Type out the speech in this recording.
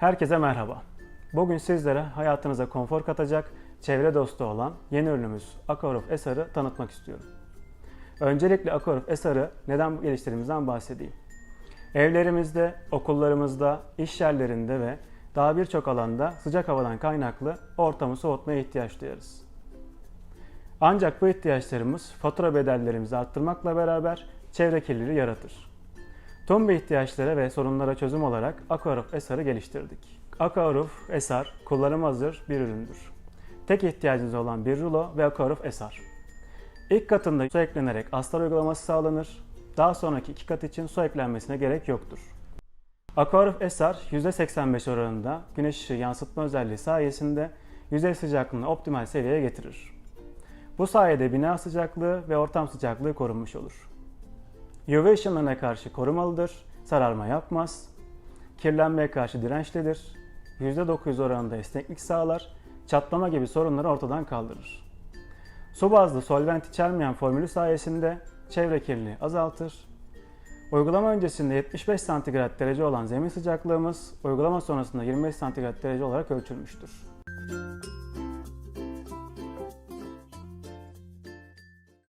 Herkese merhaba. Bugün sizlere hayatınıza konfor katacak, çevre dostu olan yeni ürünümüz Aquaruf Esar'ı tanıtmak istiyorum. Öncelikle Aquaruf Esar'ı neden geliştirdiğimizden bahsedeyim. Evlerimizde, okullarımızda, iş yerlerinde ve daha birçok alanda sıcak havadan kaynaklı ortamı soğutmaya ihtiyaç duyarız. Ancak bu ihtiyaçlarımız fatura bedellerimizi arttırmakla beraber çevre kirliliği yaratır. Tüm bu ihtiyaçlara ve sorunlara çözüm olarak Aquaruf Esar'ı geliştirdik. Aquaruf Esar kullanıma hazır bir üründür. Tek ihtiyacınız olan bir rulo ve Aquaruf Esar. İlk katında su eklenerek astar uygulaması sağlanır. Daha sonraki iki kat için su eklenmesine gerek yoktur. Aquaruf Esar %85 oranında güneş ışığı yansıtma özelliği sayesinde yüzey sıcaklığını optimal seviyeye getirir. Bu sayede bina sıcaklığı ve ortam sıcaklığı korunmuş olur. UV ışınlarına karşı korumalıdır, sararma yapmaz, kirlenmeye karşı dirençlidir, %900 oranında esneklik sağlar, çatlama gibi sorunları ortadan kaldırır. Su bazlı solvent içermeyen formülü sayesinde çevre kirliliği azaltır. Uygulama öncesinde 75 santigrat derece olan zemin sıcaklığımız uygulama sonrasında 25 santigrat derece olarak ölçülmüştür.